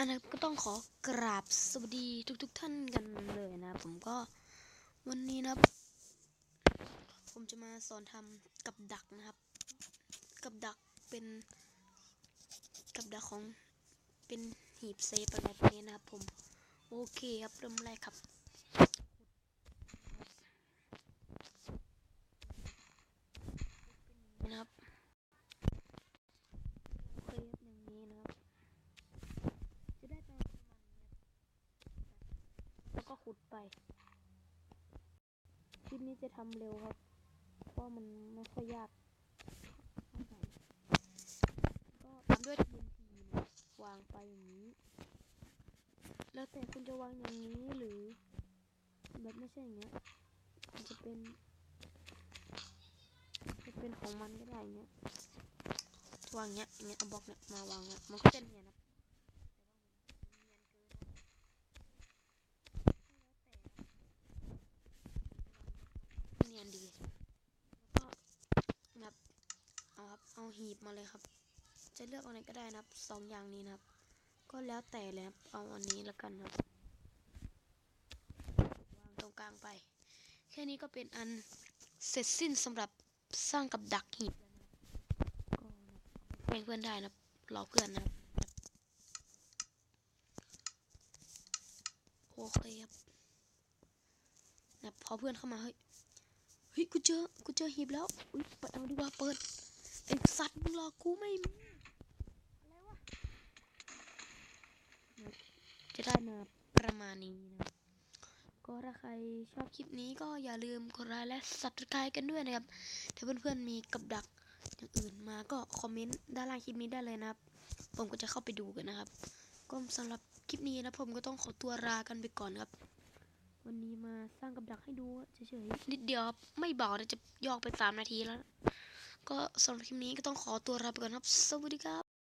อันนั้นก็ต้องขอกราบสวัสดีทุกๆทท่านกันเลยนะ ผมก็วันนี้นะครับ ผมจะมาสอนทำกับดักนะครับ กับดักเป็น กับดักของเป็นหีบเซฟอะไรแบบนี้นะครับผม โอเคครับเริ่มแรกครับเคยอย่างนี้นะครับ จะได้ประมาณนี้ครับแล้วก็ ขุดไป คลิปนี้จะทำเร็วครับ เพราะมันไม่ค่อยยากก็ตามด้วย TNT นะวางไปอย่างนี้ แล้วแต่คุณจะวางอย่างนี้หรือ แบบไม่ใช่อย่างเงี้ยมันจะเป็น จะเป็นของมันก็ได้เงี้ย วางเงี้ยเงี้ยเอาบล็อกเนี่ยมาวางเนี่ยมันก็จะเนียนนะเนียนดีแล้วก็นับ เอาหีบมาเลยครับ จะเลือกเอาไหนก็ได้นะครับสองอย่างนี้นะครับ ก็แล้วแต่เลยครับเอาอันนี้แล้วกันครับวางตรงกลางไป แค่นี้ก็เป็นอันเสร็จสิ้นสำหรับสร้างกับดักหีบก็เป็นเพื่อนได้นะรอเพื่อนนะโอเคครับนะพอเพื่อนเข้ามาเฮ้ยเฮ้ยกูเจอกูเจอหีบแล้วอุ้ยไปเอาดีกว่าเปิด ไอสัตว์มึงรอกูไม่มีอะไรวะนะจะได้มาประมาณนี้นะครับก็ถ้าใครชอบคลิปนี้ก็อย่าลืมกดไลค์และสับสไครกันด้วยนะครับ ถ้าเพื่อนๆมีกับดักอย่างอื่นมาก็คอมเมนต์ด้านล่างคลิปนี้ได้เลยนะครับ ผมก็จะเข้าไปดูกันนะครับ ก็สำหรับคลิปนี้นะผมก็ต้องขอตัวลากันไปก่อนครับ วันนี้มาสร้างกับดักให้ดูเฉยๆนิดเดียวครับไม่บอกนะจะยอกไปสามนาทีแล้ว ก็สำหรับคลิปนี้ก็ต้องขอตัวลาไปก่อนครับ สวัสดีครับ